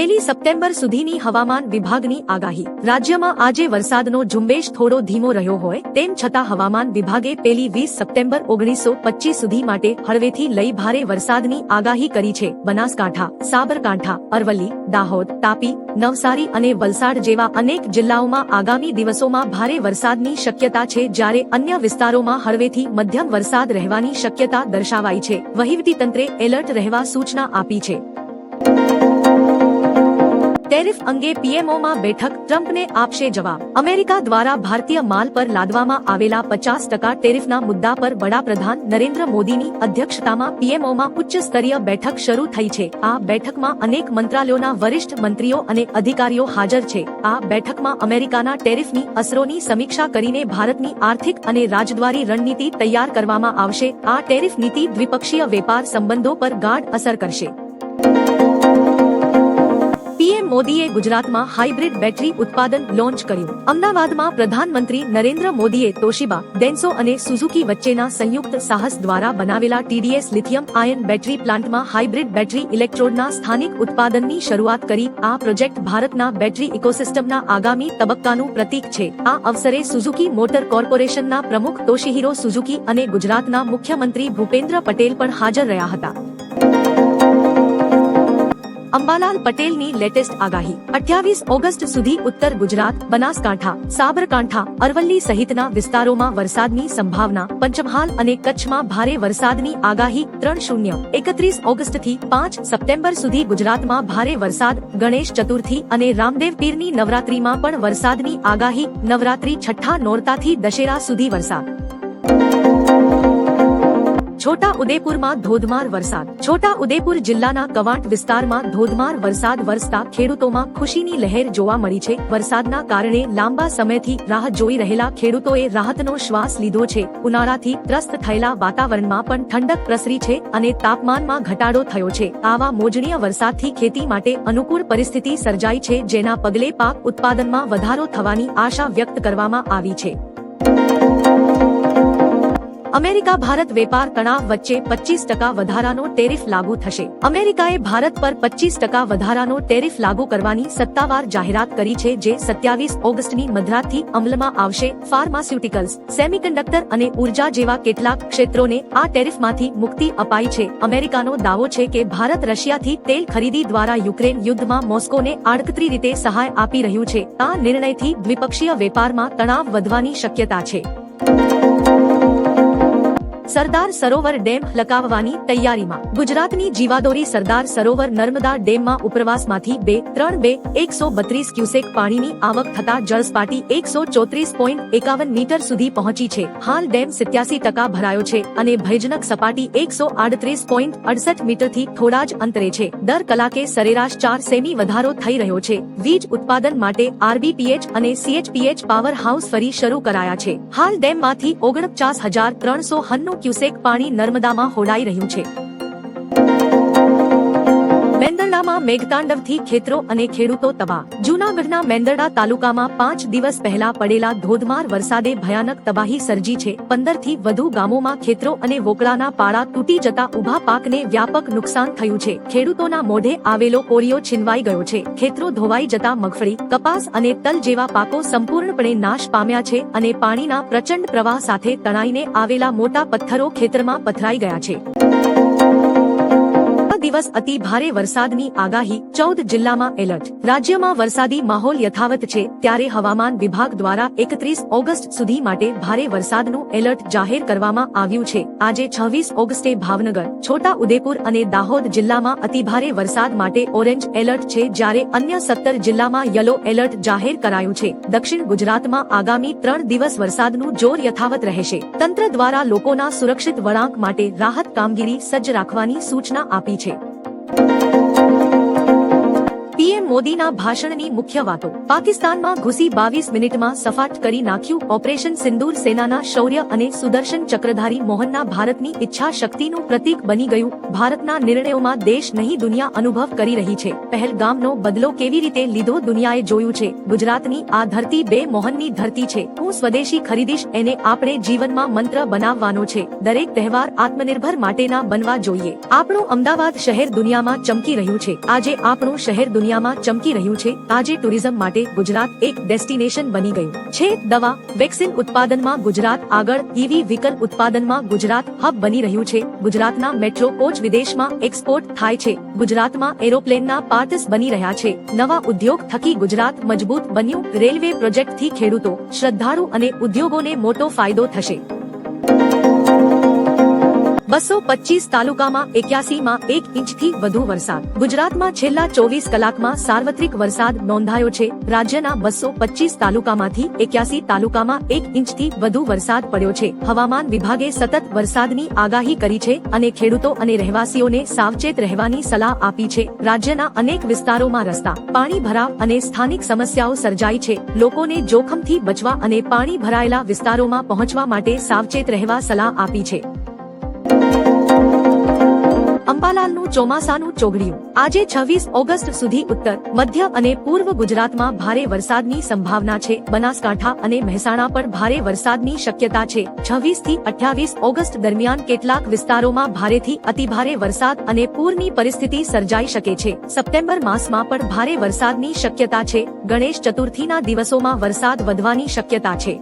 પહેલી સપ્ટેમ્બર સુધીની હવામાન વિભાગની આગાહી. રાજ્યમાં આજે વરસાદનો ઝુંબેશ થોડો ધીમો રહ્યો હોય, તેમ છતાં હવામાન વિભાગે પહેલી વીસ સપ્ટેમ્બર ઓગણીસો પચીસ સુધી માટે હળવેથી લઈ ભારે વરસાદની આગાહી કરી છે. બનાસકાંઠા, સાબરકાંઠા, અરવલ્લી, દાહોદ, તાપી, નવસારી અને વલસાડ જેવા અનેક જિલ્લાઓમાં આગામી દિવસોમાં ભારે વરસાદની શક્યતા છે જ્યારે અન્ય વિસ્તારોમાં હળવેથી મધ્યમ વરસાદ રહેવાની શક્યતા દર્શાવાઈ છે. વહીવટીતંત્રે એલર્ટ રહેવા સૂચના આપી છે. ટેરિફ અંગે પીએમઓમાં બેઠક, ટ્રમ્પને આપશે જવાબ. અમેરિકા દ્વારા ભારતીય માલ પર લાદવામાં આવેલા પચાસ ટકા ટેરિફના મુદ્દા પર વડાપ્રધાન નરેન્દ્ર મોદીની અધ્યક્ષતામાં પીએમઓમાં ઉચ્ચ સ્તરીય બેઠક શરૂ થઈ છે. આ બેઠકમાં અનેક મંત્રાલયોના વરિષ્ઠ મંત્રીઓ અને અધિકારીઓ હાજર છે. આ બેઠકમાં અમેરિકાના ટેરિફની અસરોની સમીક્ષા કરીને ભારતની આર્થિક અને રાજદ્વારી રણનીતિ તૈયાર કરવામાં આવશે. આ ટેરિફ નીતિ દ્વિપક્ષીય વેપાર સંબંધો પર ગાઢ અસર કરશે. મોદીએ ગુજરાતમાં હાઇબ્રિડ બેટરી ઉત્પાદન લોન્ચ કર્યું. અમદાવાદમાં પ્રધાનમંત્રી નરેન્દ્ર મોદીએ તોશિબા, ડેન્સો અને સુઝુકી વચ્ચેના સંયુક્ત સાહસ દ્વારા બનાવેલા ટીડીએસ લિથિયમ આયન બેટરી પ્લાન્ટમાં હાઇબ્રિડ બેટરી ઇલેક્ટ્રોડના સ્થાનિક ઉત્પાદનની શરૂઆત કરી. આ પ્રોજેક્ટ ભારતના બેટરી ઇકોસિસ્ટમના આગામી તબક્કાનું પ્રતીક છે. આ અવસરે સુઝુકી મોટર કોર્પોરેશનના પ્રમુખ તોશિહિરો સુઝુકી અને ગુજરાતના મુખ્યમંત્રી ભૂપેન્દ્ર પટેલ પણ હાજર રહ્યા હતા. અંબાલાલ પટેલની લેટેસ્ટ આગાહી. અઠ્યાવીસ ઓગસ્ટ સુધી ઉત્તર ગુજરાત, બનાસકાંઠા, સાબરકાંઠા, અરવલ્લી સહિતના વિસ્તારોમાં વરસાદની સંભાવના, પંચમહાલ અને કચ્છમાં ભારે વરસાદની આગાહી ત્રણ શૂન્ય. એકત્રીસ ઓગસ્ટથી પાંચ સપ્ટેમ્બર સુધી ગુજરાતમાં ભારે વરસાદ, ગણેશ ચતુર્થી અને રામદેવ પીરની નવરાત્રીમાં પણ વરસાદની આગાહી નવરાત્રી છઠ્ઠા નોરતાથી દશેરા સુધી વરસાદ. છોટા ઉદેપુરમાં ધોધમાર વરસાદ. છોટા ઉદેપુર જિલ્લાના કવાંટ વિસ્તારમાં ધોધમાર વરસાદ વરસતા ખેડૂતોમાં ખુશીની લહેર જોવા મળી છે. વરસાદના કારણે લાંબા સમયથી રાહ જોઈ રહેલા ખેડૂતોએ રાહતનો શ્વાસ લીધો છે. ઉનાળાથી ત્રસ્ત થયેલા વાતાવરણમાં પણ ઠંડક પ્રસરી છે અને તાપમાનમાં ઘટાડો થયો છે. આવા મોજણીય વરસાદથી ખેતી માટે અનુકૂળ પરિસ્થિતિ સર્જાઈ છે, જેના પગલે પાક ઉત્પાદનમાં વધારો થવાની આશા વ્યક્ત કરવામાં આવી છે. અમેરિકા ભારત વેપાર તણાવ વચ્ચે પચીસ ટકા વધારાનો ટેરિફ લાગુ થશે. અમેરિકાએ ભારત પર પચીસ ટકા વધારાનો ટેરિફ લાગુ કરવાની સત્તાવાર જાહેરાત કરી છે જે સત્યાવીસ ઓગસ્ટની મધરાતથી અમલમાં આવશે. ફાર્માસ્યુટિકલ્સ, સેમિકન્ડક્ટર અને ઊર્જા જેવા કેટલાક ક્ષેત્રોને આ ટેરિફમાંથી મુક્તિ અપાઈ છે. અમેરિકાનો દાવો છે કે ભારત રશિયાથી તેલ ખરીદી દ્વારા યુક્રેન યુદ્ધમાં મોસ્કોને આડકતરી રીતે સહાય આપી રહ્યું છે. આ નિર્ણયથી દ્વિપક્ષીય વેપારમાં તણાવ વધવાની શક્યતા છે. સરદાર સરોવર ડેમ લગાવવાની તૈયારીમાં. ગુજરાતની જીવાદોરી સરદાર સરોવર નર્મદા ડેમમાં ઉપરવાસમાંથી બે, ત્રણ, બે, એકસો બત્રીસ ક્યુસેક પાણીની આવક થતા જળસપાટી એકસો ચોત્રીસ પોઈન્ટ એકાવન મીટર સુધી પહોંચી છે. હાલ ડેમ સિત્યાસી ટકા ભરાયો છે અને ભયજનક સપાટી એકસો આડત્રીસ પોઈન્ટ અડસઠ મીટરથી થોડા જ અંતરે છે. દર કલાકે સરેરાશ ચાર સેમી વધારો થઈ રહ્યો છે. વીજ ઉત્પાદન માટે આરબીપીએચ અને સીએચપીએચ પાવર હાઉસ ફરી શરૂ કરાયા છે. હાલ ડેમમાંથી ઓગણપચાસ હજાર ત્રણસો હન્નું ક્યુસેક પાણી નર્મદામાં હોડાઈ રહ્યું છે. મેંદરડામાં મેઘતાંડવથી ખેતરો અને ખેડૂતો તબાહ. જૂનાગઢના મેંદરડા તાલુકામાં પાંચ દિવસ પહેલા પડેલા ધોધમાર વરસાદે ભયાનક તબાહી સર્જી છે. પંદરથી વધુ ગામોમાં ખેતરો અને વોકળાના પાળા તૂટી જતા ઊભા પાકને વ્યાપક નુકસાન થયું છે. ખેડૂતોના મોઢે આવેલો કોળિયો છીનવાઈ ગયો છે. ખેતરો ધોવાઈ જતા મગફળી, કપાસ અને તલ જેવા પાકો સંપૂર્ણપણે નાશ પામ્યા છે અને પાણીના પ્રચંડ પ્રવાહ સાથે તણાઈને આવેલા મોટા પથ્થરો ખેતરમાં પથરાઈ ગયા છે. દિવસ અતિ ભારે વરસાદની આગાહી, ચૌદ જિલ્લામાં એલર્ટ. રાજ્યમાં વરસાદી માહોલ યથાવત છે, ત્યારે હવામાન વિભાગ દ્વારા એકત્રીસ ઓગસ્ટ સુધી માટે ભારે વરસાદનું એલર્ટ જાહેર કરવામાં આવ્યું છે. આજે છવ્વીસ ઓગસ્ટે ભાવનગર, છોટા ઉદેપુર અને દાહોદ જિલ્લામાં અતિભારે વરસાદ માટે ઓરેન્જ એલર્ટ છે જ્યારે અન્ય સત્તર જિલ્લામાં યલો એલર્ટ જાહેર કરાયું છે. દક્ષિણ ગુજરાતમાં આગામી ત્રણ દિવસ વરસાદનું જોર યથાવત રહેશે. તંત્ર દ્વારા લોકોના સુરક્ષિત વળાંક માટે રાહત કામગીરી સજ્જ રાખવાની સૂચના આપી છે. પીએમ મોદીના ભાષણની મુખ્ય વાતો. પાકિસ્તાનમાં ઘૂસી બાવીસ મિનિટમાં સફાટ કરી નાખ્યું ઓપરેશન સિંદૂર સેનાના શૌર્ય અને સુદર્શન ચક્રધારી મોહનના ભારતની ઈચ્છા શક્તિનું પ્રતીક બની ગયું. ભારતના નિર્ણયોમાં દેશ નહીં, દુનિયા અનુભવ કરી રહી છે. પહેલગામનો બદલો કેવી રીતે લીધો, દુનિયાએ જોયું છે. ગુજરાતની આ ધરતી બે મોહનની ધરતી છે. હું સ્વદેશી ખરીદીશ, એને આપણે જીવનમાં મંત્ર બનાવવાનો છે. દરેક તહેવાર આત્મનિર્ભર માટેના બનવા જોઈએ. આપણું અમદાવાદ શહેર દુનિયામાં ચમકી રહ્યું છે. આજે આપણું શહેર દુનિયામાં ચમકી રહ્યું છે. આજે ટુરિઝમ માટે ગુજરાત એક ડેસ્ટિનેશન બની ગયું છે. દવા, વેક્સિન ઉત્પાદનમાં ગુજરાત આગળ ઈવી વ્હીકલ ઉત્પાદનમાં ગુજરાત હબ બની રહ્યું છે. ગુજરાતના મેટ્રો કોચ વિદેશમાં એક્સપોર્ટ થાય છે. ગુજરાતમાં એરોપ્લેનના પાર્ટસ બની રહ્યા છે. નવા ઉદ્યોગ થકી ગુજરાત મજબૂત બન્યું. રેલવે પ્રોજેક્ટથી ખેડૂતો, શ્રદ્ધાળુ અને ઉદ્યોગોને મોટો ફાયદો થશે. બસો પચીસ તાલુકામાં એક્યાસી માં એક ઇંચથી વધુ વરસાદ. ગુજરાતમાં છેલ્લા ચોવીસ કલાકમાં સાર્વત્રિક વરસાદ નોંધાયો છે. રાજ્યના બસો પચીસ તાલુકામાંથી એક્યાસી તાલુકામાં એક ઇંચથી વધુ વરસાદ પડ્યો છે. હવામાન વિભાગે સતત વરસાદની આગાહી કરી છે અને ખેડૂતો અને રહેવાસીઓને સાવચેત રહેવાની સલાહ આપી છે. રાજ્યના અનેક વિસ્તારોમાં રસ્તા, પાણી ભરાવ અને સ્થાનિક સમસ્યાઓ સર્જાઈ છે. લોકોને જોખમથી બચવા અને પાણી ભરાયેલા વિસ્તારોમાં પહોંચવા માટે સાવચેત રહેવા સલાહ આપી છે. અંબાલાલનું ચોમાસાનું ચોગડિયું. આજે છવ્વીસ ઓગસ્ટ સુધી ઉત્તર, મધ્ય અને પૂર્વ ગુજરાતમાં ભારે વરસાદની સંભાવના છે. બનાસકાંઠા અને મહેસાણા પર ભારે વરસાદની શક્યતા છે. છવ્વીસથી અઠ્યાવીસ ઓગસ્ટ દરમિયાન કેટલાક વિસ્તારોમાં ભારેથી અતિભારે વરસાદ અને પૂરની પરિસ્થિતિ સર્જાઈ શકે છે. સપ્ટેમ્બર માસમાં પણ ભારે વરસાદની શક્યતા છે. ગણેશ ચતુર્થીના દિવસોમાં વરસાદ વધવાની શક્યતા છે.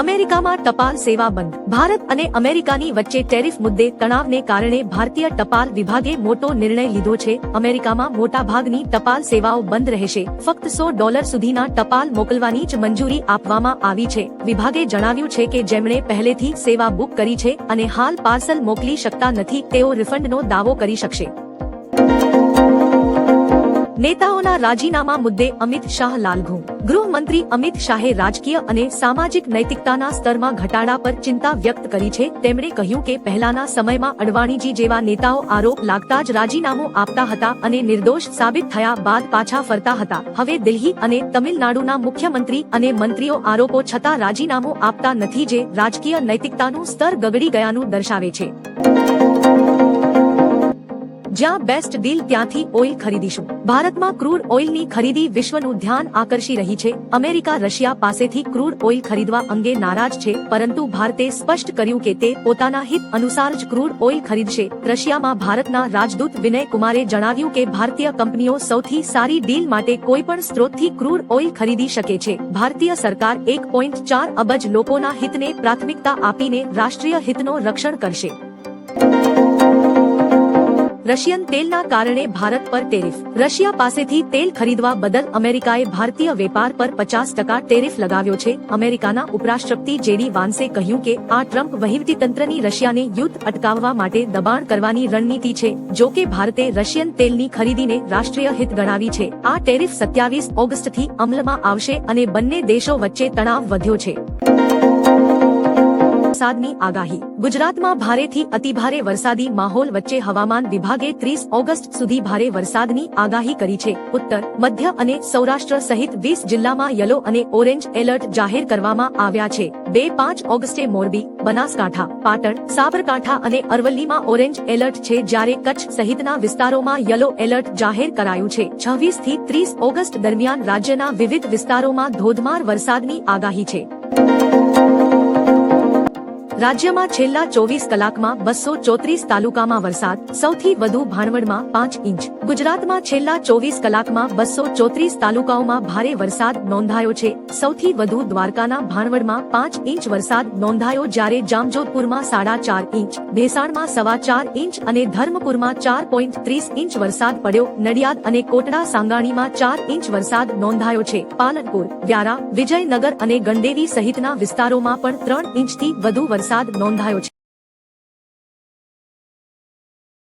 અમેરિકામાં ટપાલ સેવા બંધ. ભારત અને અમેરિકાની વચ્ચે ટેરિફ મુદ્દે તણાવને કારણે ભારતીય ટપાલ વિભાગે મોટો નિર્ણય લીધો છે. અમેરિકામાં મોટા ભાગની ટપાલ સેવાઓ બંધ રહેશે. ફક્ત સો ડોલર સુધીના ટપાલ મોકલવાની જ મંજૂરી આપવામાં આવી છે. વિભાગે જણાવ્યું છે કે જેમણે પહેલેથી સેવા બુક કરી છે અને હાલ પાર્સલ મોકલી શકતા નથી, તેઓ રિફંડનો દાવો કરી શકશે. નેતાઓના રાજીનામા મુદ્દે અમિત શાહ લાલઘુમ ગૃહમંત્રી અમિત શાહે રાજકીય અને સામાજિક નૈતિકતાના સ્તરમાં ઘટાડા પર ચિંતા વ્યક્ત કરી છે. તેમણે કહ્યું કે પહેલાના સમયમાં અડવાણીજી જેવા નેતાઓ આરોપ લાગતા જ રાજીનામું આપતા હતા અને નિર્દોષ સાબિત થયા બાદ પાછા ફરતા હતા. હવે દિલ્હી અને તમિલનાડુના મુખ્યમંત્રી અને મંત્રીઓ આરોપો છતાં રાજીનામું આપતા નથી જે રાજકીય નૈતિકતાનું સ્તર ગગડી ગયાનું દર્શાવે છે. જ્યાં બેસ્ટ ડીલ ત્યાંથી ઓઇલ ખરીદીશું. ભારતમાં ક્રૂડ ઓઇલની ખરીદી વિશ્વનું ધ્યાન આકર્ષી રહી છે. અમેરિકા, રશિયા પાસેથી ક્રૂડ ઓઇલ ખરીદવા અંગે નારાજ છે, પરંતુ ભારતે સ્પષ્ટ કર્યું કે તે પોતાના હિત અનુસાર જ ક્રૂડ ઓઇલ ખરીદશે. રશિયામાં ભારતના રાજદૂત વિનય કુમારે જણાવ્યું કે ભારતીય કંપનીઓ સૌથી સારી ડીલ માટે કોઈ પણ સ્ત્રોતથી ક્રૂડ ઓઇલ ખરીદી શકે છે. ભારતીય સરકાર એક પોઈન્ટ ચાર અબજ લોકોના હિતને પ્રાથમિકતા આપીને રાષ્ટ્રીય હિતનો રક્ષણ કરશે. રશિયન તેલના કારણે ભારત પર ટેરિફ. રશિયા પાસેથી તેલ ખરીદવા બદલ અમેરિકાએ ભારતીય વેપાર પર પચાસ ટકા ટેરિફ લગાવ્યો છે. અમેરિકાના ઉપરાષ્ટ્રપતિ જેડી વાન્સે કહ્યું કે, આ ટ્રમ્પ વહીવટીતંત્રની રશિયાને યુદ્ધ અટકાવવા માટે દબાણ કરવાની રણનીતિ છે, જો કે ભારતે રશિયન તેલની ખરીદીને રાષ્ટ્રીય હિત ગણાવી છે. આ ટેરિફ સત્યાવીસ ઓગસ્ટથી અમલમાં આવશે અને બંને દેશો વચ્ચે તણાવ વધ્યો છે. વરસાદની આગાહી. ગુજરાતમાં ભારેથી અતિભારે વરસાદી માહોલ વચ્ચે હવામાન વિભાગે ત્રીસ ઓગસ્ટ સુધી ભારે વરસાદની આગાહી કરી છે. ઉત્તર, મધ્ય અને સૌરાષ્ટ્ર સહિત વીસ જિલ્લામાં યલો અને ઓરેન્જ એલર્ટ જાહેર કરવામાં આવ્યા છે. બે પાંચ ઓગસ્ટે મોરબી, બનાસકાંઠા, પાટણ, સાબરકાંઠા અને અરવલ્લીમાં ઓરેન્જ એલર્ટ છે જ્યારે કચ્છ સહિતના વિસ્તારોમાં યલો એલર્ટ જાહેર કરાયું છે. છવ્વીસથી ત્રીસ ઓગસ્ટ દરમિયાન રાજ્યના વિવિધ વિસ્તારોમાં ધોધમાર વરસાદની આગાહી છે. રાજ્યમાં છેલ્લા ચોવીસ કલાકમાં બસો ચોત્રીસ તાલુકામાં વરસાદ, સૌથી વધુ ભાણવડમાં પાંચ ઇંચ. ગુજરાતમાં છેલ્લા ચોવીસ કલાકમાં બસો ચોત્રીસ તાલુકાઓમાં ભારે વરસાદ નોંધાયો છે. સૌથી વધુ દ્વારકાના ભાણવડમાં પાંચ ઇંચ વરસાદ નોંધાયો જ્યારે જામજોધપુરમાં સાડા ચાર ઇંચ, ભેસાણમાં સવા ચાર ઇંચ અને ધર્મપુરમાં ચાર પોઈન્ટ ત્રીસ ઇંચ વરસાદ પડ્યો. નડિયાદ અને કોટડા સાંગાણીમાં ચાર ઇંચ વરસાદ નોંધાયો છે. પાલનપુર, વ્યારા, વિજયનગર અને ગંડેરી સહિતના વિસ્તારોમાં પણ ત્રણ ઇંચથી વધુ વરસાદ નોંધાયો છે.